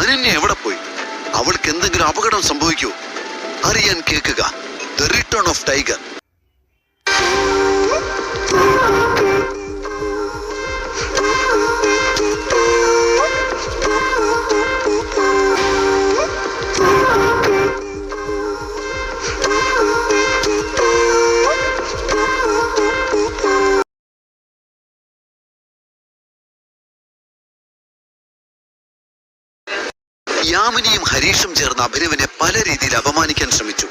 അനന്യ എവിടെ പോയി? അവൾക്ക് എന്തെങ്കിലും അപകടം സംഭവിക്കൂ അറിയാൻ കേൾക്കുക. ദ റിട്ടേൺ ഓഫ് ടൈഗർ യാമിനിയും ഹരീഷും ചേർന്ന് അഭിനവിനെ പല രീതിയിൽ അപമാനിക്കാൻ ശ്രമിച്ചു.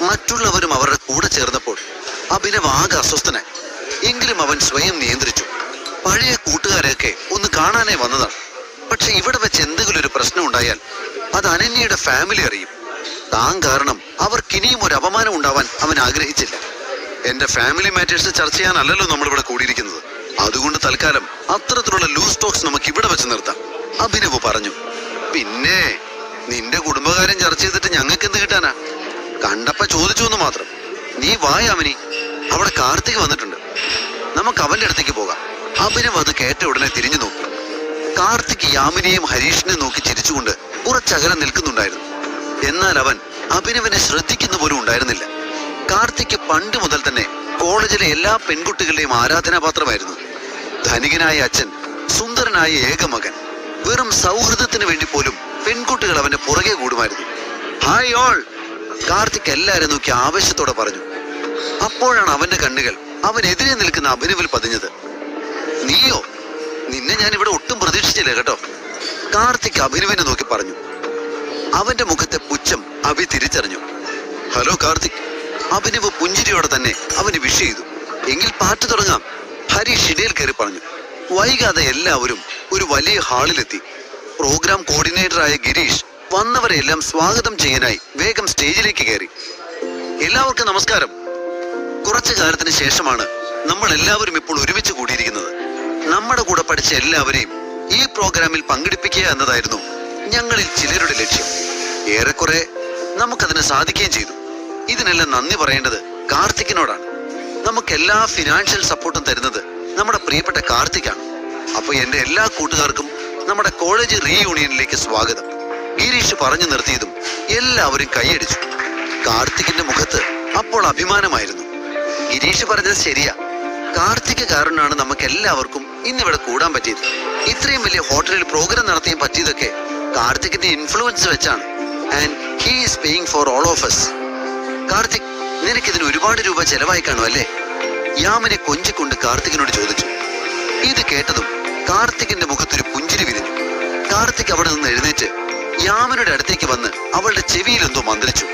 മറ്റുള്ളവരും അവരുടെ കൂടെ ചേർന്നപ്പോൾ അഭിനവ് ആകെ അസ്വസ്ഥനായി. എങ്കിലും അവൻ സ്വയം നിയന്ത്രിച്ചു. പഴയ കൂട്ടുകാരെയൊക്കെ ഒന്ന് കാണാനേ വന്നതാണ്. പക്ഷെ ഇവിടെ വെച്ച് എന്തെങ്കിലും ഒരു പ്രശ്നം ഉണ്ടായാൽ അത് അനന്യയുടെ ഫാമിലി അറിയും. താൻ കാരണം അവർക്ക് ഇനിയും ഒരു അപമാനം ഉണ്ടാവാൻ അവൻ ആഗ്രഹിച്ചില്ല. എന്റെ ഫാമിലി മാറ്റേഴ്സ് ചർച്ച ചെയ്യാനല്ലല്ലോ നമ്മളിവിടെ കൂടിയിരിക്കുന്നത്. അതുകൊണ്ട് തൽക്കാലം അത്തരത്തിലുള്ള ലൂസ് ടോക്സ് നമുക്ക് ഇവിടെ വെച്ച് നിർത്താം. അഭിനവ് പറഞ്ഞു. പിന്നെ നിന്റെ കുടുംബകാര്യം ചർച്ച ചെയ്തിട്ട് ഞങ്ങൾക്ക് എന്ത് കിട്ടാനാ? കണ്ടപ്പ ചോദിച്ചു എന്ന് മാത്രം. നീ വായ അമിനി അവിടെ കാർത്തിക് വന്നിട്ടുണ്ട്. നമുക്ക് അവന്റെ അടുത്തേക്ക് പോകാം. അഭിനവ് അത് കേട്ട ഉടനെ തിരിഞ്ഞു നോക്കി. കാർത്തിക് യാമിനിയെയും ഹരീഷിനെയും നോക്കി ചിരിച്ചുകൊണ്ട് കുറച്ചകലം നിൽക്കുന്നുണ്ടായിരുന്നു. എന്നാൽ അവൻ അഭിനവിനെ ശ്രദ്ധിക്കുന്ന പോലും ഉണ്ടായിരുന്നില്ല. കാർത്തിക് പണ്ട് മുതൽ തന്നെ കോളേജിലെ എല്ലാ പെൺകുട്ടികളുടെയും ആരാധനാപാത്രമായിരുന്നു. ധനികനായ അച്ഛൻ സുന്ദരനായ ഏക മകൻ വെറും സൗഹൃദത്തിന് വേണ്ടി പോലും പെൺകുട്ടികൾ അവന്റെ പുറകെ കൂടുമായിരുന്നു. ഹായ് ഓൾ കാർത്തിക് എല്ലാരും നോക്കി ആവേശത്തോടെ പറഞ്ഞു. അപ്പോഴാണ് അവന്റെ കണ്ണുകൾ അവനെതിരെ നിൽക്കുന്ന അഭിനവിൽ പതിഞ്ഞത്. നീയോ? നിന്നെ ഞാൻ ഇവിടെ ഒട്ടും പ്രതീക്ഷിച്ചില്ല കേട്ടോ. കാർത്തിക് അഭിനവിനെ നോക്കി പറഞ്ഞു. അവന്റെ മുഖത്തെ പുച്ഛം അഭി തിരിച്ചറിഞ്ഞു. ഹലോ കാർത്തിക്. അഭിനവ് പുഞ്ചിരിയോടെ തന്നെ അവന് വിഷ് ചെയ്തു. എങ്കിൽ പാട്ട് തുടങ്ങാം. ഹരി ഇടയിൽ കയറി പറഞ്ഞു. വൈകാതെ എല്ലാവരും ഒരു വലിയ ഹാളിലെത്തി. പ്രോഗ്രാം കോർഡിനേറ്ററായ ഗിരീഷ് വന്നവരെല്ലാം സ്വാഗതം ചെയ്യാനായി വേഗം സ്റ്റേജിലേക്ക് കയറി. എല്ലാവർക്കും നമസ്കാരം. കുറച്ചു കാലത്തിന് ശേഷമാണ് നമ്മൾ എല്ലാവരും ഇപ്പോൾ ഒരുമിച്ച് കൂടിയിരിക്കുന്നത്. നമ്മുടെ കൂടെ പഠിച്ച എല്ലാവരെയും ഈ പ്രോഗ്രാമിൽ പങ്കെടുപ്പിക്കുക എന്നതായിരുന്നു ഞങ്ങളിൽ ചിലരുടെ ലക്ഷ്യം. ഏറെക്കുറെ നമുക്കതിന് സാധിക്കുകയും ചെയ്തു. ഇതിനെല്ലാം നന്ദി പറയേണ്ടത് കാർത്തിക്കിനോടാണ്. നമുക്ക് എല്ലാ ഫിനാൻഷ്യൽ സപ്പോർട്ടും തരുന്നത് നമ്മുടെ പ്രിയപ്പെട്ട കാർത്തിക്കാണ്. അപ്പൊ എന്റെ എല്ലാ കൂട്ടുകാർക്കും നമ്മുടെ കോളേജ് റീയൂണിയനിലേക്ക് സ്വാഗതം. ഗിരീഷ് പറഞ്ഞു നിർത്തിയതും എല്ലാവരും കൈയടിച്ചു. കാർത്തികിന്റെ മുഖത്ത് അപ്പോൾ അഭിമാനമായിരുന്നു. ഗിരീഷ് പറഞ്ഞത് ശരിയാ. കാർത്തിക് കാരണമാണ് നമുക്ക് എല്ലാവർക്കും ഇന്നിവിടെ കൂടാൻ പറ്റിയത്. ഇത്രയും വലിയ ഹോട്ടലിൽ പ്രോഗ്രാം നടത്തിയും പറ്റിയതൊക്കെ കാർത്തികിന്റെ ഇൻഫ്ലുവൻസ് വെച്ചാണ്. And he paying for all of us Karthik നിനക്കിതിന് ഒരുപാട് രൂപ ചെലവായി കാണും അല്ലേ? യാമിനെ കൊഞ്ചിക്കൊണ്ട് കാർത്തികിനോട് ചോദിച്ചു. ഇത് കേട്ടതും കാർത്തികിന്റെ മുഖത്തൊരു പുഞ്ചിരി വിരിഞ്ഞു. കാർത്തിക് അവിടെ നിന്ന് എഴുന്നേറ്റ് യാമനയുടെ അടുത്തേക്ക് വന്ന് അവളുടെ ചെവിയിൽ എന്തോ മന്ത്രിച്ചു.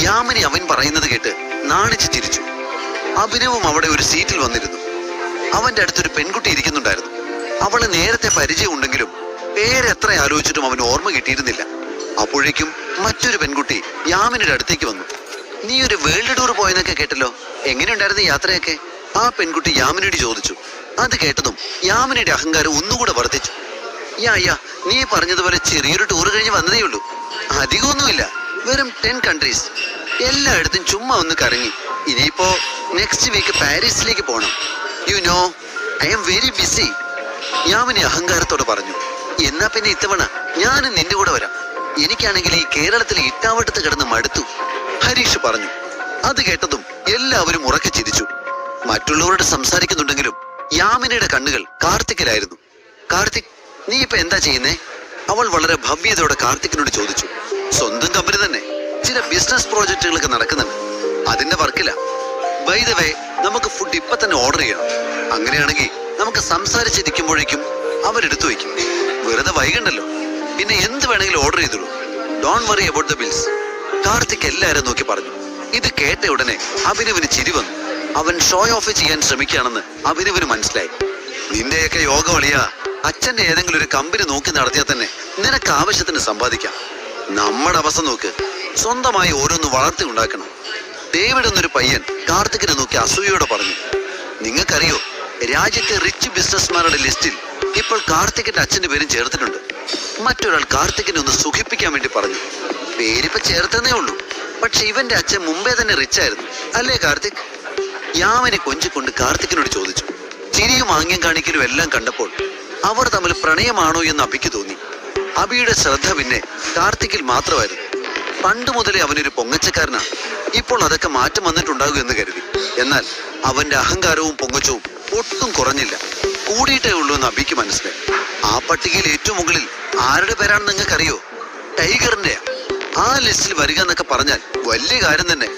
യാമിനി അവൻ പറയുന്നത് കേട്ട് നാണിച്ച് ചിരിച്ചു. അഭിനവും അവിടെ ഒരു സീറ്റിൽ വന്നിരുന്നു. അവന്റെ അടുത്തൊരു പെൺകുട്ടി ഇരിക്കുന്നുണ്ടായിരുന്നു. അവൾ നേരത്തെ പരിചയമുണ്ടെങ്കിലും പേരെത്ര ആലോചിച്ചിട്ടും അവന് ഓർമ്മ കിട്ടിയിരുന്നില്ല. അപ്പോഴേക്കും മറ്റൊരു പെൺകുട്ടി യാമിനിയുടെ അടുത്തേക്ക് വന്നു. നീ ഒരു വേൾഡ് ടൂർ പോയെന്നൊക്കെ കേട്ടല്ലോ. എങ്ങനെയുണ്ടായിരുന്നു യാത്രയൊക്കെ? ആ പെൺകുട്ടി യാമിനിയോട് ചോദിച്ചു. അത് കേട്ടതും യാമിനിയുടെ അഹങ്കാരം ഒന്നുകൂടെ വർദ്ധിച്ചു. യാ യാ നീ പറഞ്ഞതുപോലെ ചെറിയൊരു ടൂർ കഴിഞ്ഞ് വന്നതേ ഉള്ളൂ. അധികമൊന്നുമില്ല. വെറും ടെൻ കൺട്രീസ് എല്ലായിടത്തും ചുമ്മാ ഒന്ന് കറങ്ങി. ഇനിയിപ്പോ നെക്സ്റ്റ് വീക്ക് പാരീസിലേക്ക് പോകണം you know I'm very busy Yamini അഹങ്കാരത്തോടെ പറഞ്ഞു. എന്നാ പിന്നെ ഇത്തവണ ഞാനും നിന്റെ കൂടെ വരാം. എനിക്കാണെങ്കിൽ ഈ കേരളത്തിലെ ഇട്ടാവട്ടത്ത് കിടന്ന് മടുത്തു. ഹരീഷ് പറഞ്ഞു. അത് കേട്ടതും എല്ലാവരും ഉറക്കെ ചിരിച്ചു. മറ്റുള്ളവരോട് സംസാരിക്കുന്നുണ്ടെങ്കിലും യാമിനിയുടെ കണ്ണുകൾ കാർത്തിക്കിലായിരുന്നു കാർത്തിക് നീ ഇപ്പൊ എന്താ ചെയ്യുന്നേ? അവൾ വളരെ ഭവ്യതയോടെ കാർത്തിക്കിനോട് ചോദിച്ചു. സ്വന്തം കമ്പനി തന്നെ. ചില ബിസിനസ് പ്രോജക്റ്റുകളൊക്കെ നടക്കുന്നുണ്ട്. അതിന്റെ വർക്കില്ല ബൈ വേ നമുക്ക് ഫുഡ് ഇപ്പൊ തന്നെ ഓർഡർ ചെയ്യണം. അങ്ങനെയാണെങ്കിൽ നമുക്ക് സംസാരിച്ചിരിക്കുമ്പോഴേക്കും അവരെടുത്തു വയ്ക്കും. വെറുതെ വൈകണ്ടല്ലോ. പിന്നെ എന്ത് വേണമെങ്കിലും ഓർഡർ ചെയ്തോളൂ. Don't worry about the bills Karthik എല്ലാരും നോക്കി പറഞ്ഞു. ഇത് കേട്ട ഉടനെ അഭിനവിന് ചിരി വന്നു. അവൻ ഷോ ഓഫ് ചെയ്യാൻ ശ്രമിക്കുകയാണെന്ന് അഭിനവിന് മനസ്സിലായി. നിന്റെയൊക്കെ യോഗ വളിയാ അച്ഛന്റെ ഏതെങ്കിലും ഒരു കമ്പനി നോക്കി നടത്തിയാൽ തന്നെ നിനക്ക് ആവശ്യത്തിന് സമ്പാദിക്കാം. നമ്മുടെ അവസ്ഥ നോക്ക്. സ്വന്തമായി ഓരോന്ന് വളർത്തി ഉണ്ടാക്കണം. ഡേവിഡ് എന്നൊരു പയ്യൻ കാർത്തികിനെ നോക്കി അസൂയോടെ പറഞ്ഞു നിങ്ങൾക്കറിയോ രാജ്യത്തെ റിച്ച് ബിസിനസ്മാരുടെ ലിസ്റ്റിൽ ഇപ്പോൾ കാർത്തികിന്റെ അച്ഛന്റെ പേരും ചേർത്തിട്ടുണ്ട്. മറ്റൊരാൾ കാർത്തികിനെ ഒന്ന് സുഖിപ്പിക്കാൻ വേണ്ടി പറഞ്ഞു. പേരിപ്പോ ചേർത്തന്നേ ഉള്ളൂ. പക്ഷെ ഇവന്റെ അച്ഛൻ മുമ്പേ തന്നെ റിച്ച് ആയിരുന്നു. അല്ലേ കാർത്തിക്? യാമിനെ കൊഞ്ചിക്കൊണ്ട് കാർത്തിക്കിനോട് ചോദിച്ചു. ചിരിയും ആംഗ്യം കാണിക്കലും എല്ലാം കണ്ടപ്പോൾ അവർ തമ്മിൽ പ്രണയമാണോ എന്ന് അബിക്ക് തോന്നി. അബിയുടെ ശ്രദ്ധ പിന്നെ കാർത്തിക്കിൽ മാത്രമായിരുന്നു. പണ്ട് മുതലേ അവനൊരു പൊങ്ങച്ചക്കാരനാണ് ഇപ്പോൾ അതൊക്കെ മാറ്റം വന്നിട്ടുണ്ടാകും എന്ന് കരുതി. എന്നാൽ അവന്റെ അഹങ്കാരവും പൊങ്ങച്ചവും ഒട്ടും കുറഞ്ഞില്ല. കൂടിയിട്ടേ ഉള്ളൂ എന്ന് അബിക്ക് മനസ്സിലായി. ആ പട്ടികയിൽ ഏറ്റവും മുകളിൽ ആരുടെ പേരാണെന്ന് നിങ്ങൾക്കറിയോ? ടൈഗറിന്റെയാ. ആ ലിസ്റ്റിൽ വരിക എന്നൊക്കെ പറഞ്ഞാൽ വലിയ കാര്യം തന്നെ.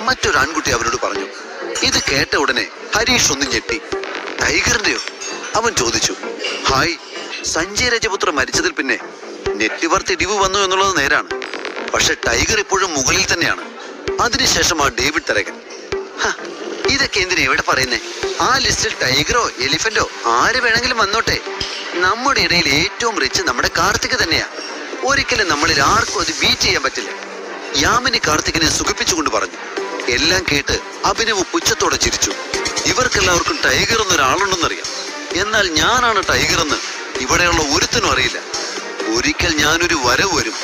മറ്റൊരു ആൺകുട്ടി അവരോട് പറഞ്ഞു. ഇത് കേട്ട ഉടനെ ഹരീഷ് ഒന്ന് ഞെട്ടി. ടൈഗറിന്റെയോ? അവൻ ചോദിച്ചു. ഹായ് സഞ്ജയ് രജപുത്ര മരിച്ചതിൽ പിന്നെ നെറ്റ്വർത്ത് ഇടിവ് വന്നു എന്നുള്ളത് നേരാണ്. പക്ഷെ ടൈഗർ ഇപ്പോഴും മുകളിൽ തന്നെയാണ്. അതിനുശേഷം ആ ഡേവിഡ് തരകൻ. ഇതൊക്കെ എന്തിനാ എവിടെ പറയുന്നേ? ആ ലിസ്റ്റിൽ ടൈഗറോ എലിഫന്റോ ആര് വേണമെങ്കിലും വന്നോട്ടെ? നമ്മുടെ ഇടയിൽ ഏറ്റവും റിച്ച് നമ്മുടെ കാർത്തിക് തന്നെയാ. ഒരിക്കലും നമ്മളിൽ ആർക്കും അത് ബീറ്റ് ചെയ്യാൻ പറ്റില്ല. യാമിനി കാർത്തികിനെ സുഖിപ്പിച്ചുകൊണ്ട് പറഞ്ഞു. എല്ലാം കേട്ട് അഭിനവ് പുച്ഛത്തോടെ ചിരിച്ചു. ഇവർക്കെല്ലാവർക്കും ടൈഗർ എന്നൊരാളുണ്ടെന്നറിയാം. എന്നാൽ ഞാനാണ് ടൈഗർ എന്ന് ഇവിടെയുള്ള ഒരുത്തനും അറിയില്ല. ഒരിക്കൽ ഞാനൊരു വരവ് വരും.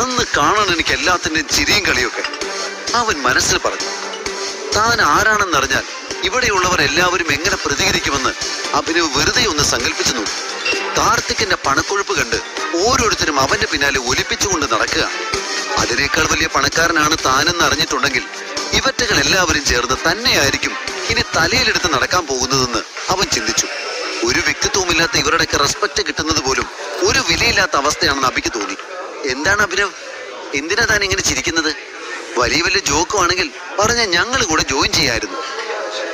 അന്ന് കാണാൻ എനിക്ക് എല്ലാത്തിന്റെയും ചിരിയും കളിയൊക്കെ അവൻ മനസ്സിൽ പറഞ്ഞു താൻ ആരാണെന്നറിഞ്ഞാൽ ഇവിടെയുള്ളവർ എല്ലാവരും എങ്ങനെ പ്രതികരിക്കുമെന്ന് അഭിനവ് വെറുതെ ഒന്ന് സങ്കല്പിച്ചു നോക്കി. കാർത്തിക്കിന്റെ പണക്കൊഴുപ്പ് കണ്ട് ഓരോരുത്തരും അവന്റെ പിന്നാലെ ഒലിപ്പിച്ചുകൊണ്ട് നടക്കുക. അതിനേക്കാൾ വലിയ പണക്കാരനാണ് താനെന്ന് അറിഞ്ഞിട്ടുണ്ടെങ്കിൽ ഇവറ്റകൾ എല്ലാവരും ചേർന്ന് തന്നെയായിരിക്കും ഇനി തലയിലെടുത്ത് നടക്കാൻ പോകുന്നതെന്ന് അവൻ ചിന്തിച്ചു. ഒരു വ്യക്തിത്വമില്ലാത്ത ഇവരുടെയൊക്കെ റെസ്പെക്ട് കിട്ടുന്നത് പോലും ഒരു വിലയില്ലാത്ത അവസ്ഥയാണെന്ന് അബിക്ക് തോന്നി. എന്താണ് അഭിനവ്? എന്തിനാ താൻ ഇങ്ങനെ ചിരിക്കുന്നത്? വലിയ വലിയ ജോക്കുവാണെങ്കിൽ പറഞ്ഞ ഞങ്ങൾ കൂടെ ജോയിൻ ചെയ്യായിരുന്നു.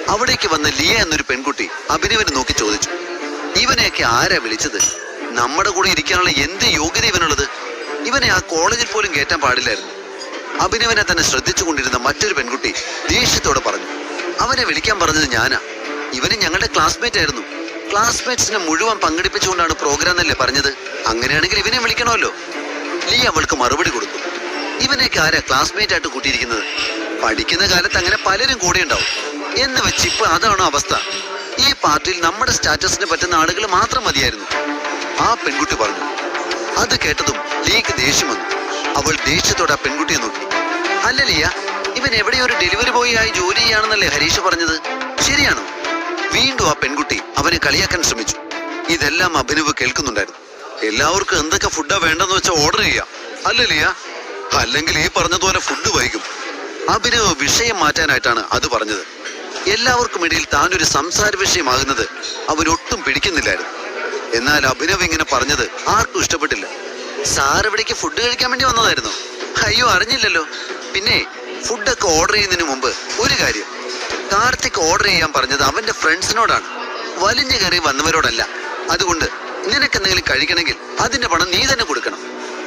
അവിടേക്ക് വന്ന ലിയ എന്നൊരു പെൺകുട്ടി അഭിനവിനെ നോക്കി ചോദിച്ചു. ഇവനെയൊക്കെ ആരാ വിളിച്ചത്? നമ്മുടെ കൂടെ ഇരിക്കാനുള്ള എന്ത് യോഗ്യത ഇവനുള്ളത്? ഇവനെ ആ കോളേജിൽ പോലും കയറ്റാൻ പാടില്ലായിരുന്നു. അഭിനവനെ തന്നെ ശ്രദ്ധിച്ചുകൊണ്ടിരുന്ന മറ്റൊരു പെൺകുട്ടി ദേഷ്യത്തോടെ പറഞ്ഞു. അവനെ വിളിക്കാൻ പറഞ്ഞത് ഞാനാ. ഇവന് ഞങ്ങളുടെ ക്ലാസ്മേറ്റ് ആയിരുന്നു. ക്ലാസ്മേറ്റ്സിനെ മുഴുവൻ പങ്കെടുപ്പിച്ചുകൊണ്ടാണ് പ്രോഗ്രാം എന്നല്ലേ പറഞ്ഞത്? അങ്ങനെയാണെങ്കിൽ ഇവനെ വിളിക്കണമല്ലോ. ലീ അവൾക്ക് മറുപടി കൊടുത്തു. ഇവനെയൊക്കെ ആരാ ക്ലാസ്മേറ്റ് ആയിട്ട് കൂട്ടിയിരിക്കുന്നത്? പഠിക്കുന്ന കാലത്ത് അങ്ങനെ പലരും കൂടെ ഉണ്ടാവും. എന്ന് വെച്ച് ഇപ്പൊ അതാണ് അവസ്ഥ. ഈ പാർട്ടിയിൽ നമ്മുടെ സ്റ്റാറ്റസിന് പറ്റുന്ന ആളുകൾ മാത്രം മതിയായിരുന്നു. ആ പെൺകുട്ടി പറഞ്ഞു. അത് കേട്ടതും ലീഗ് ദേഷ്യം വന്നു. അവൾ ദേഷ്യത്തോടെ ആ പെൺകുട്ടിയെ നോക്കി. അല്ല ലിയ ഇവൻ എവിടെയൊരു ഡെലിവറി ബോയ് ആയി ജോലി ചെയ്യാണെന്നല്ലേ ഹരീഷ് പറഞ്ഞത്? ശരിയാണ്? വീണ്ടും ആ പെൺകുട്ടി അവനെ കളിയാക്കാൻ ശ്രമിച്ചു. ഇതെല്ലാം അഭിനവ് കേൾക്കുന്നുണ്ടായിരുന്നു. എല്ലാവർക്കും എന്തൊക്കെ ഫുഡാ വേണ്ടെന്ന് വെച്ചാൽ ഓർഡർ ചെയ്യാം. അല്ല ലിയ അല്ലെങ്കിൽ ഈ പറഞ്ഞതുപോലെ ഫുഡ് വൈകും. അഭിനവ് വിഷയം മാറ്റാനായിട്ടാണ് അത് പറഞ്ഞത്. എല്ലാവർക്കും ഇടയിൽ താനൊരു സംസാര വിഷയമാകുന്നത് അവനൊട്ടും പിടിക്കുന്നില്ലായിരുന്നു. എന്നാൽ അഭിനവ് ഇങ്ങനെ പറഞ്ഞത് ആർക്കും ഇഷ്ടപ്പെട്ടില്ല. സാർ ഇവിടേക്ക് ഫുഡ് കഴിക്കാൻ വേണ്ടി വന്നതായിരുന്നു. അയ്യോ അറിഞ്ഞില്ലല്ലോ. പിന്നെ ഫുഡൊക്കെ ഓർഡർ ചെയ്യുന്നതിന് മുമ്പ് ഒരു കാര്യം. കാർത്തിക് ഓർഡർ ചെയ്യാൻ പറഞ്ഞത് അവന്റെ ഫ്രണ്ട്സിനോടാണ് വലിഞ്ഞു കയറി വന്നവരോടല്ല. അതുകൊണ്ട് നിനക്ക് എന്തെങ്കിലും കഴിക്കണമെങ്കിൽ അതിന്റെ പണം നീ തന്നെ കൊടുക്കണം.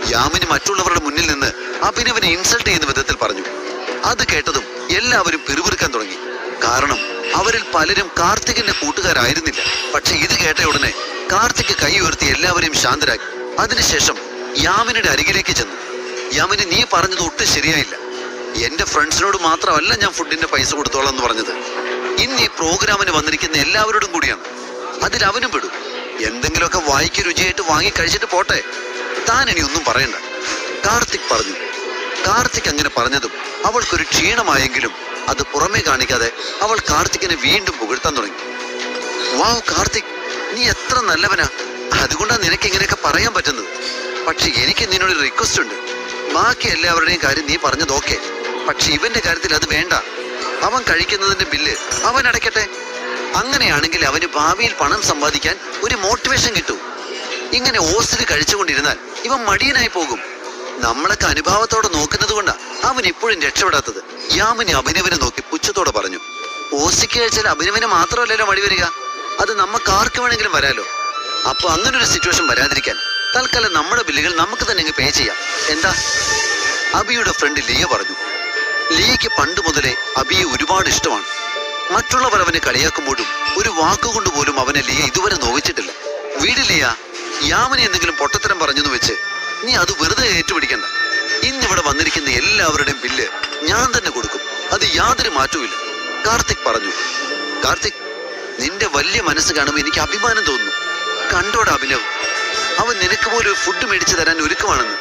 യാമിന് മറ്റുള്ളവരുടെ മുന്നിൽ നിന്ന് അഭിനവനെ ഇൻസൾട്ട് ചെയ്യുന്ന വിധത്തിൽ പറഞ്ഞു. അത് കേട്ടതും എല്ലാവരും പിറുപിറുക്കാൻ തുടങ്ങി. കാരണം അവരിൽ പലരും കാർത്തികിന്റെ കൂട്ടുകാരായിരുന്നില്ല. പക്ഷെ ഇത് കേട്ട ഉടനെ കാർത്തിക് കൈ ഉയർത്തി എല്ലാവരെയും ശാന്തരാക്കി. അതിനുശേഷം യാമിനിയുടെ അരികിലേക്ക് ചെന്നു. യാമിനി നീ പറഞ്ഞത് ഒട്ടും ശരിയായില്ല. എന്റെ ഫ്രണ്ട്സിനോട് മാത്രമല്ല ഞാൻ ഫുഡിന്റെ പൈസ കൊടുത്തോളാം എന്ന് പറഞ്ഞത്. ഇന്ന് ഈ പ്രോഗ്രാമിന് വന്നിരിക്കുന്ന എല്ലാവരോടും കൂടിയാണ്. അതിൽ അവനും പെടും. എന്തെങ്കിലുമൊക്കെ വായിക്കു രുചിയായിട്ട് വാങ്ങി കഴിച്ചിട്ട് പോട്ടെ. താൻ ഇനി ഒന്നും പറയണ്ട. കാർത്തിക് പറഞ്ഞു. കാർത്തിക് അങ്ങനെ പറഞ്ഞതും അവൾക്കൊരു ക്ഷീണമായെങ്കിലും അത് പുറമേ കാണിക്കാതെ അവൾ കാർത്തിക്കിനെ വീണ്ടും പുകഴ്ത്താൻ തുടങ്ങി. വാ കാർത്തിക് നീ എത്ര നല്ലവനാ. അതുകൊണ്ടാ നിനക്ക് ഇങ്ങനെയൊക്കെ പറയാൻ പറ്റുന്നത്. പക്ഷെ എനിക്ക് നിന്നോട് റിക്വസ്റ്റ് ഉണ്ട്. ബാക്കി എല്ലാവരുടെയും കാര്യം നീ പറഞ്ഞത് ഓക്കെ പക്ഷെ ഇവന്റെ കാര്യത്തിൽ അത് വേണ്ട. അവൻ കഴിക്കുന്നതിന്റെ ബില്ല് അവൻ അടയ്ക്കട്ടെ. അങ്ങനെയാണെങ്കിൽ അവന് ഭാവിയിൽ പണം സമ്പാദിക്കാൻ ഒരു മോട്ടിവേഷൻ കിട്ടും. ഇങ്ങനെ ഓസിൽ കഴിച്ചുകൊണ്ടിരുന്നാൽ ഇവൻ മടിയനായി പോകും. നമ്മളൊക്കെ അനുഭാവത്തോടെ നോക്കുന്നത് കൊണ്ടാ അവൻ ഇപ്പോഴും രക്ഷപ്പെടാത്തത്. യാമിനി അഭിനവനെ നോക്കി പുച്ഛത്തോടെ പറഞ്ഞു ഓസിക്ക് കഴിച്ചാൽ അഭിനവന് മാത്രമല്ലല്ലോ മടി വരിക. അത് നമുക്ക് ആർക്ക് വേണമെങ്കിലും വരാലോ. അപ്പൊ അങ്ങനെ ഒരു സിറ്റുവേഷൻ വരാതിരിക്കാൻ തൽക്കാലം നമ്മുടെ ബില്ലുകൾ നമുക്ക് തന്നെ പേ ചെയ്യാം. എന്താ? അബിയുടെ ഫ്രണ്ട് ലിയ പറഞ്ഞു ലിയയ്ക്ക് പണ്ട് മുതലേ അബിയെ ഒരുപാട് ഇഷ്ടമാണ്. മറ്റുള്ളവർ അവനെ കളിയാക്കുമ്പോഴും ഒരു വാക്കുകൊണ്ട് പോലും അവനെ ലിയ ഇതുവരെ നോവിച്ചിട്ടില്ല. വീട് ലിയ യാമിനെ എന്തെങ്കിലും പൊട്ടത്തരം പറഞ്ഞെന്ന് വെച്ച് നീ അത് വെറുതെ ഏറ്റുപിടിക്കണ്ട. ഇന്നിവിടെ വന്നിരിക്കുന്ന എല്ലാവരുടെയും ബില്ല് ഞാൻ തന്നെ കൊടുക്കും. അത് യാതൊരു മാറ്റവുമില്ല. കാർത്തിക് പറഞ്ഞു. കാർത്തിക് നിന്റെ വലിയ മനസ്സ് കാണുമ്പോൾ എനിക്ക് അഭിമാനം തോന്നുന്നു. കണ്ടോടാ അഭിനവ്. അവൻ നിനക്ക് പോലും ഫുഡ് മേടിച്ചു തരാൻ ഒരുക്കമാണെന്ന്.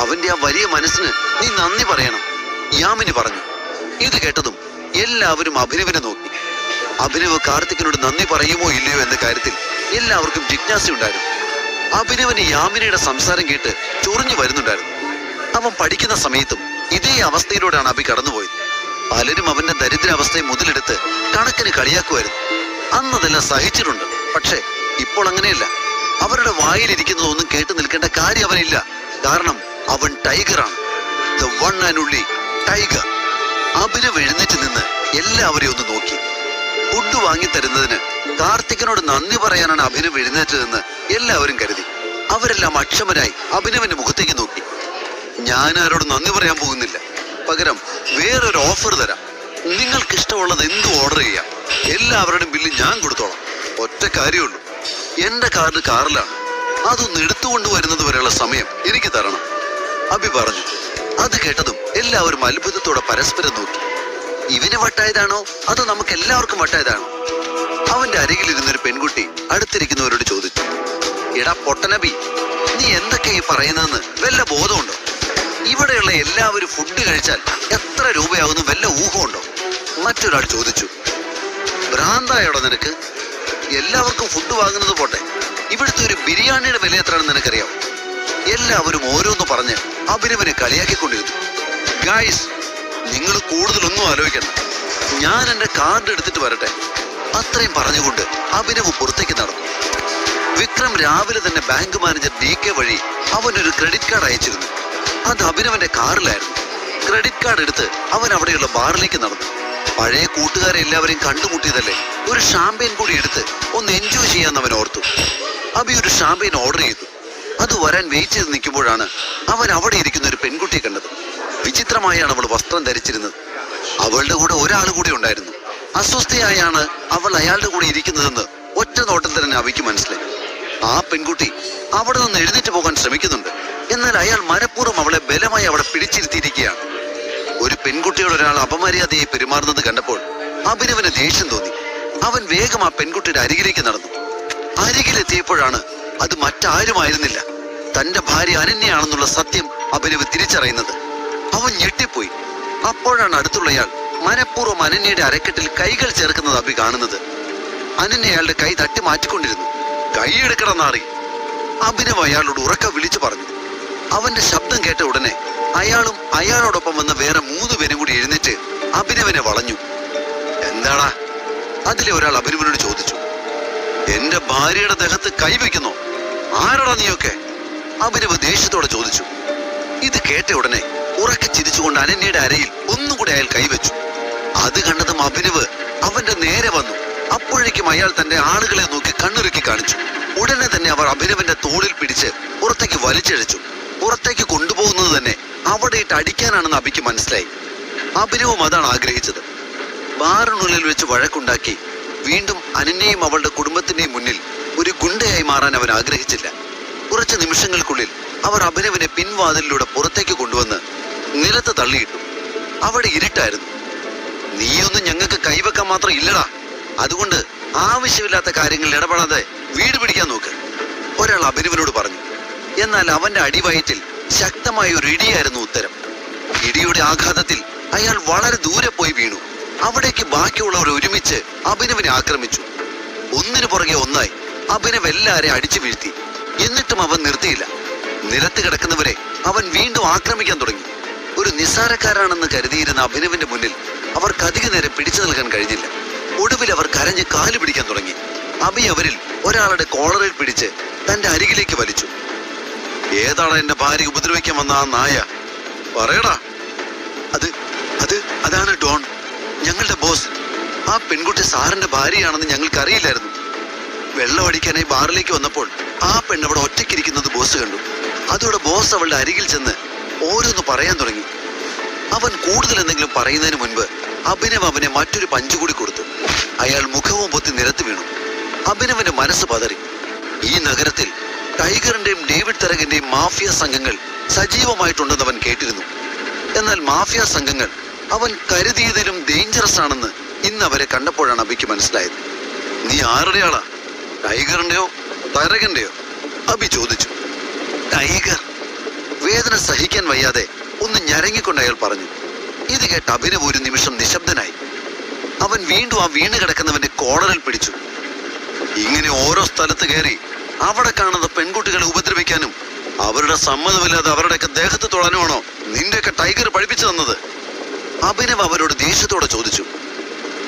അവന്റെ ആ വലിയ മനസ്സിന് നീ നന്ദി പറയണം. യാമിനി പറഞ്ഞു. ഇത് കേട്ടതും എല്ലാവരും അഭിനവിനെ നോക്കി. അഭിനവ് കാർത്തിക്കിനോട് നന്ദി പറയുമോ ഇല്ലയോ എന്ന കാര്യത്തിൽ എല്ലാവർക്കും ജിജ്ഞാസയുണ്ടായിരുന്നു. അഭിനവന് യാമിനയുടെ സംസാരം കേട്ട് ചൊറിഞ്ഞു വരുന്നുണ്ടായിരുന്നു. അവൻ പഠിക്കുന്ന സമയത്തും ഇതേ അവസ്ഥയിലൂടെയാണ് അഭി കടന്നുപോയത്. പലരും അവന്റെ ദരിദ്രാവസ്ഥയെ മുതലെടുത്ത് കണക്കിന് കളിയാക്കുമായിരുന്നു. അന്നതെല്ലാം സഹിച്ചിട്ടുണ്ട്. പക്ഷേ ഇപ്പോൾ അങ്ങനെയല്ല. അവരുടെ വായിലിരിക്കുന്നതൊന്നും കേട്ടു നിൽക്കേണ്ട കാര്യം അവനില്ല. കാരണം അവൻ ടൈഗറാണ് the one and only tiger Abhinav എഴുന്നേറ്റ് നിന്ന് എല്ലാവരെയും ഒന്ന് നോക്കി. ഫുഡ് വാങ്ങി തരുന്നതിന് കാർത്തികനോട് നന്ദി പറയാനാണ് അഭിനവ് എഴുന്നേറ്റതെന്ന് എല്ലാവരും കരുതി. അവരെല്ലാം അക്ഷമരായി അഭിനവിന്റെ മുഖത്തേക്ക് നോക്കി. ഞാൻ ആരോട് നന്ദി പറയാൻ പോകുന്നില്ല. പകരം വേറൊരു ഓഫർ തരാം. നിങ്ങൾക്ക് ഇഷ്ടമുള്ളത് എന്തും ഓർഡർ ചെയ്യാം. എല്ലാവരുടെയും ബില്ല് ഞാൻ കൊടുത്തോളാം. ഒറ്റ കാര്യമുള്ളൂ. എന്റെ കാർഡ് കാറിലാണ്. അതൊന്ന് എടുത്തുകൊണ്ട് വരുന്നത് വരെയുള്ള സമയം എനിക്ക് തരണം. അഭി പറഞ്ഞു. അത് കേട്ടതും എല്ലാവരും അത്ഭുതത്തോടെ പരസ്പരം നോക്കി. ഇവന് വട്ടായതാണോ? അതോ നമുക്ക് എല്ലാവർക്കും വട്ടായതാണോ? അവന്റെ അരികിലിരുന്നൊരു പെൺകുട്ടി അടുത്തിരിക്കുന്നവരോട് ചോദിച്ചു. എടാ പൊട്ടനബി നീ എന്തൊക്കെ ഈ പറയുന്നതെന്ന് വല്ല ബോധമുണ്ടോ? ഇവിടെയുള്ള എല്ലാവരും ഫുഡ് കഴിച്ചാൽ എത്ര രൂപയാകുന്നു വല്ല ഊഹമുണ്ടോ? മറ്റൊരാൾ ചോദിച്ചു. ഭ്രാന്തായോടോ നിനക്ക്? എല്ലാവർക്കും ഫുഡ് വാങ്ങുന്നത് പോട്ടെ. ഇവിടുത്തെ ഒരു ബിരിയാണിയുടെ വില എത്രയാണെന്ന് നിനക്കറിയാം എല്ലാവരും ഓരോന്ന് പറഞ്ഞ് അഭിനവനെ കളിയാക്കിക്കൊണ്ടിരുന്നു. ഗായ്സ് നിങ്ങൾ കൂടുതലൊന്നും ആലോചിക്കണ്ട. ഞാൻ എന്റെ കാർഡ് എടുത്തിട്ട് വരട്ടെ. അത്രയും പറഞ്ഞുകൊണ്ട് അഭിനവ് പുറത്തേക്ക് നടന്നു. വിക്രം രാവിലെ തന്നെ ബാങ്ക് മാനേജർ ഡി കെ വഴി അവനൊരു ക്രെഡിറ്റ് കാർഡ് അയച്ചിരുന്നു. അത് അഭിനവന്റെ കാറിലായിരുന്നു. ക്രെഡിറ്റ് കാർഡ് എടുത്ത് അവൻ അവിടെയുള്ള ബാറിലേക്ക് നടന്നു. പഴയ കൂട്ടുകാരെ എല്ലാവരെയും കണ്ടുമുട്ടിയതല്ലേ? ഒരു ഷാമ്പയിൻ കൂടി എടുത്ത് ഒന്ന് എൻജോയ് ചെയ്യാൻ അവൻ ഓർത്തു. അഭി ഒരു ഷാമ്പയിൻ ഓർഡർ ചെയ്തു. അത് വരാൻ വെയിറ്റ് ചെയ്ത് നിൽക്കുമ്പോഴാണ് അവൻ അവിടെ ഇരിക്കുന്ന ഒരു പെൺകുട്ടിയെ കണ്ടത്. വിചിത്രമായാണ് അവൾ വസ്ത്രം ധരിച്ചിരുന്നത്. അവളുടെ കൂടെ ഒരാൾ കൂടി ഉണ്ടായിരുന്നു. അസ്വസ്ഥയായാണ് അവൾ അയാളുടെ കൂടെ ഇരിക്കുന്നതെന്ന് ഒറ്റ നോട്ടത്തിൽ തന്നെ അവയ്ക്ക് മനസ്സിലായി. ആ പെൺകുട്ടി അവിടെ നിന്ന് എഴുന്നേറ്റ് പോകാൻ ശ്രമിക്കുന്നുണ്ട്. എന്നാൽ അയാൾ മനഃപൂർവം അവളെ ബലമായി അവിടെ പിടിച്ചിരുത്തിയിരിക്കുകയാണ്. ഒരു പെൺകുട്ടിയോട് ഒരാൾ അപമര്യാദയെ പെരുമാറുന്നത് കണ്ടപ്പോൾ അഭിനവന് ദേഷ്യം തോന്നി. അവൻ വേഗം ആ പെൺകുട്ടിയുടെ അരികിലേക്ക് നടന്നു. അരികിലെത്തിയപ്പോഴാണ് അത് മറ്റാരുമായിരുന്നില്ല. തന്റെ ഭാര്യ അനന്യയാണെന്നുള്ള സത്യം അഭിനവ് തിരിച്ചറിയുന്നത്. അവൻ ഞെട്ടിപ്പോയി. അപ്പോഴാണ് അടുത്തുള്ളയാൾ മനഃപൂർവം അനന്യയുടെ അരക്കെട്ടിൽ കൈകൾ ചേർക്കുന്നത് അഭി കാണുന്നത്. അനന്യ അയാളുടെ കൈ തട്ടി മാറ്റിക്കൊണ്ടിരുന്നു. കൈയെടുക്കണം നാറി അഭിനവ് അയാളോട് ഉറക്ക വിളിച്ചു പറഞ്ഞു. അവന്റെ ശബ്ദം കേട്ട ഉടനെ അയാളും അയാളോടൊപ്പം വന്ന വേറെ മൂന്ന് പേരും കൂടി എഴുന്നേറ്റ് അഭിനവനെ വളഞ്ഞു. എന്താടാ? അതിലെ ഒരാൾ അഭിനവനോട് ചോദിച്ചു. എന്റെ ഭാര്യയുടെ ദേഹത്ത് കൈവയ്ക്കുന്നോ ആരാടാ നീയൊക്കെ? അഭിനവ് ദേഷ്യത്തോടെ ചോദിച്ചു. ഇത് കേട്ട ഉടനെ ഉറക്കെ ചിരിച്ചുകൊണ്ട് അനന്യയുടെ അരയിൽ ഒന്നുകൂടെ അയാൾ കൈവച്ചു. അത് കണ്ടതും അഭിനവ് അവന്റെ നേരെ വന്നു. അപ്പോഴേക്കും അയാൾ തന്റെ ആളുകളെ നോക്കി കണ്ണുരുക്കി കാണിച്ചു. ഉടനെ തന്നെ അവർ അഭിനവന്റെ തോളിൽ പിടിച്ച് പുറത്തേക്ക് വലിച്ചഴിച്ചു. പുറത്തേക്ക് കൊണ്ടുപോകുന്നത് തന്നെ അവിടെ ഇട്ട് അടിക്കാനാണെന്ന് അഭിക്ക് മനസ്സിലായി. അഭിനവും അതാണ് ആഗ്രഹിച്ചത്. ബാറിനുള്ളിൽ വെച്ച് വഴക്കുണ്ടാക്കി വീണ്ടും അനന്യയും അവളുടെ കുടുംബത്തിന്റെയും മുന്നിൽ ഒരു ഗുണ്ടയായി മാറാൻ അവൻ ആഗ്രഹിച്ചില്ല. കുറച്ച് നിമിഷങ്ങൾക്കുള്ളിൽ അവർ അഭിനവിനെ പിൻവാതിലിലൂടെ പുറത്തേക്ക് കൊണ്ടുവന്ന് നിലത്ത് തള്ളിയിട്ടു. അവിടെ ഇരുട്ടായിരുന്നു. നീയൊന്നും ഞങ്ങൾക്ക് കൈവെക്കാൻ മാത്രം ഇല്ലടാ. അതുകൊണ്ട് ആവശ്യമില്ലാത്ത കാര്യങ്ങളിൽ ഇടപെടാതെ വീട് പിടിക്കാൻ നോക്ക്. ഒരാൾ അഭിനവനോട് പറഞ്ഞു എന്നാൽ അവന്റെ അടിവയറ്റിൽ ശക്തമായ ഒരു ഇടിയായിരുന്നു ഉത്തരം. ഇടിയുടെ ആഘാതത്തിൽ അയാൾ വളരെ ദൂരെ പോയി വീണു. അവിടേക്ക് ബാക്കിയുള്ളവർ ഒരുമിച്ച് അഭിനവിനെ ആക്രമിച്ചു. ഒന്നിനു പുറകെ ഒന്നായി. അഭിനവ് എല്ലാരെയും അടിച്ചു വീഴ്ത്തി. എന്നിട്ടും അവൻ നിർത്തിയില്ല. നിലത്ത് കിടക്കുന്നവരെ അവൻ വീണ്ടും ആക്രമിക്കാൻ തുടങ്ങി. ഒരു നിസ്സാരക്കാരാണെന്ന് കരുതിയിരുന്ന അഭിനവിന്റെ മുന്നിൽ അവർക്ക് അധിക നേരം പിടിച്ചു നൽകാൻ കഴിഞ്ഞില്ല. ഒടുവിൽ അവർ കരഞ്ഞ് കാൽ പിടിക്കാൻ തുടങ്ങി. അഭി അവരിൽ ഒരാളുടെ കോളറിൽ പിടിച്ച് തന്റെ അരികിലേക്ക് വലിച്ചു. ഏതാണ് എന്റെ ഭാര്യ ഉപദ്രവിക്കാൻ വന്ന ആ നായ? പറയടാ. അത് അത് അതാണ് ഡോൺ. ഞങ്ങളുടെ ബോസ്. ആ പെൺകുട്ടി സാറിന്റെ ഭാര്യയാണെന്ന് ഞങ്ങൾക്ക് അറിയില്ലായിരുന്നു വെള്ളം അടിക്കാനായി ബാറിലേക്ക് വന്നപ്പോൾ ആ പെണ്ണ് അവിടെ ഒറ്റയ്ക്കിരിക്കുന്നത് ബോസ് കണ്ടു. അതോടെ ബോസ് അവളുടെ അരികിൽ ചെന്ന് ഓരോന്ന് പറയാൻ തുടങ്ങി. അവൻ കൂടുതൽ എന്തെങ്കിലും പറയുന്നതിന് മുൻപ് അഭിനവ് അവനെ മറ്റൊരു പഞ്ചു കൂടി കൊടുത്തു. അയാൾ മുഖവും പൊത്തി നിരത്ത് വീണു. അഭിനവന്റെ മനസ്സ് പതറി. ഈ നഗരത്തിൽ ടൈഗറിന്റെയും ഡേവിഡ് തരകന്റെയും മാഫിയ സംഘങ്ങൾ സജീവമായിട്ടുണ്ടെന്ന് അവൻ കേട്ടിരുന്നു. എന്നാൽ മാഫിയ സംഘങ്ങൾ അവൻ കരുതിയതിലും ഡേഞ്ചറസ് ആണെന്ന് ഇന്ന് അവരെ കണ്ടപ്പോഴാണ് അബിക്ക് മനസ്സിലായത്. നീ ആരുടെ ആളാ ടൈഗറിന്റെയോ തരകന്റെയോ? അബി ചോദിച്ചു. ടൈഗർ വേദന സഹിക്കാൻ വയ്യാതെ ഒന്ന് ഞരങ്ങിക്കൊണ്ട് അയാൾ പറഞ്ഞു. ഇത് കേട്ട് അഭിനവ് ഒരു നിമിഷം നിശബ്ദനായി. അവൻ വീണ്ടും ആ വീണ് കിടക്കുന്നവന്റെ കോളറിൽ പിടിച്ചു. ഇങ്ങനെ ഓരോ സ്ഥലത്ത് കയറി അവിടെ കാണുന്ന പെൺകുട്ടികളെ ഉപദ്രവിക്കാനും അവരുടെ സമ്മതമില്ലാതെ അവരുടെയൊക്കെ ദേഹത്ത് തൊടാനുമാണോ നിന്റെയൊക്കെ ടൈഗർ പഠിപ്പിച്ചു തന്നത്? അഭിനവ് അവരോട് ദേഷ്യത്തോടെ ചോദിച്ചു.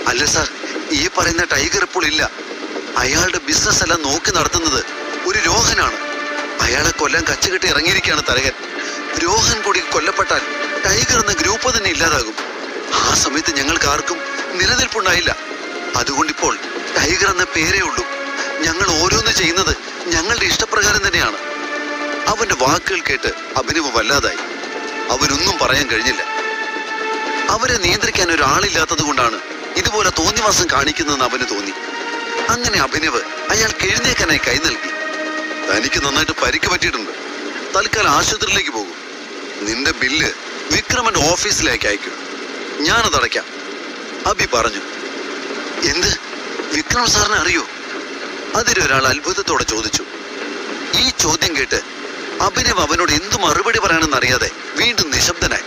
അല്ല സാർ ഈ പറയുന്ന ടൈഗർ ഇപ്പോൾ ഇല്ല. അയാളുടെ ബിസിനസ് എല്ലാം നോക്കി നടത്തുന്നത് ഒരു രോഹനാണ്. അയാളെ കൊല്ലാൻ കച്ചുകെട്ടി ഇറങ്ങിയിരിക്കുകയാണ് തരകൻ. രോഹൻ കൂടി കൊല്ലപ്പെട്ടാൽ ടൈഗർ എന്ന ഗ്രൂപ്പ് തന്നെ ഇല്ലാതാകും. ആ സമയത്ത് ഞങ്ങൾക്ക് ആർക്കും നിലനിൽപ്പുണ്ടായില്ല. അതുകൊണ്ടിപ്പോൾ ടൈഗർ എന്ന പേരേ ഉള്ളൂ. ഞങ്ങൾ ഓരോന്ന് ചെയ്യുന്നത് ഞങ്ങളുടെ ഇഷ്ടപ്രകാരം തന്നെയാണ്. അവന്റെ വാക്കുകൾ കേട്ട് അഭിനവ് വല്ലാതായി. അവനൊന്നും പറയാൻ കഴിഞ്ഞില്ല. അവരെ നിയന്ത്രിക്കാൻ ഒരാളില്ലാത്തത് കൊണ്ടാണ് ഇതുപോലെ തോന്നിവാസം കാണിക്കുന്നതെന്ന് അവന് തോന്നി. അങ്ങനെ അഭിനവ് അയാൾക്ക് എഴുന്നേക്കാനായി കൈ നൽകി. തനിക്ക് നന്നായിട്ട് പരിക്ക് പറ്റിയിട്ടുണ്ട്. തൽക്കാലം ആശുപത്രിയിലേക്ക് പോകും. നിന്റെ ബില്ല് വിക്രമന്റെ ഓഫീസിലേക്ക് അയക്കും. ഞാനത് അടയ്ക്കാം. അബി പറഞ്ഞു. എന്ത്? വിക്രം സാറിനെ അറിയോ? അതിലൊരാൾ അത്ഭുതത്തോടെ ചോദിച്ചു. ഈ ചോദ്യം കേട്ട് അഭിനവ് അവനോട് എന്തു മറുപടി പറയണമെന്ന് അറിയാതെ വീണ്ടും നിശബ്ദനായി.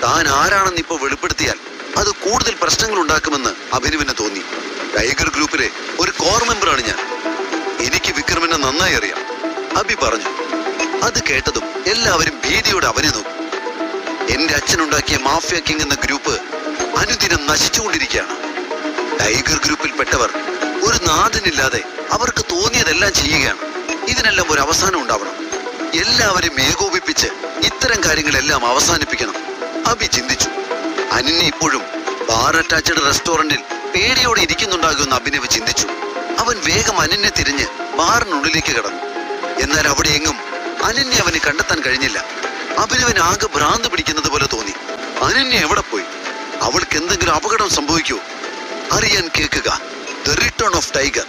താൻ ആരാണെന്ന് ഇപ്പോൾ വെളിപ്പെടുത്തിയാൽ അത് കൂടുതൽ പ്രശ്നങ്ങൾ ഉണ്ടാക്കുമെന്ന് അഭിനവിന് തോന്നി. ടൈഗർ ഗ്രൂപ്പിലെ ഒരു കോർ മെമ്പറാണ് ഞാൻ. എനിക്ക് വിക്രമിനെ നന്നായി അറിയാം. അബി പറഞ്ഞു. അത് കേട്ടതും എല്ലാവരും ഭീതിയോടെ അവനെ നോക്കി. എന്റെ അച്ഛനുണ്ടാക്കിയ മാഫിയ കിങ് എന്ന ഗ്രൂപ്പ് അനുദിനം നശിച്ചുകൊണ്ടിരിക്കുകയാണ്. ടൈഗർ ഗ്രൂപ്പിൽപ്പെട്ടവർ ഒരു നാഥനില്ലാതെ അവർക്ക് തോന്നിയതെല്ലാം ചെയ്യുകയാണ്. ഇതിനെല്ലാം ഒരു അവസാനം ഉണ്ടാവണം. എല്ലാവരും ഏകോപിപ്പിച്ച് ഇത്തരം കാര്യങ്ങളെല്ലാം അവസാനിപ്പിക്കണം. അബി ചിന്തിച്ചു. അനിന്നെ ഇപ്പോഴും ബാർ അറ്റാച്ച്ഡ് റെസ്റ്റോറന്റിൽ പേടിയോടെ ഇരിക്കുന്നുണ്ടാകുമെന്ന് അഭിനവ് ചിന്തിച്ചു. അവൻ വേഗം അനന്യെ തിരിഞ്ഞ് ബാറിനുള്ളിലേക്ക് കടന്നു. എന്നാൽ അവിടെ എങ്ങും അനന്യ അവന് കണ്ടെത്താൻ കഴിഞ്ഞില്ല. അഭിനവൻ ആകെ ഭ്രാന്ത് പിടിക്കുന്നത് പോലെ തോന്നി. അനന്യ എവിടെ പോയി? അവൾക്ക് എന്തെങ്കിലും അപകടം സംഭവിക്കൂ അറിയാൻ കേൾക്കുക. The return of tiger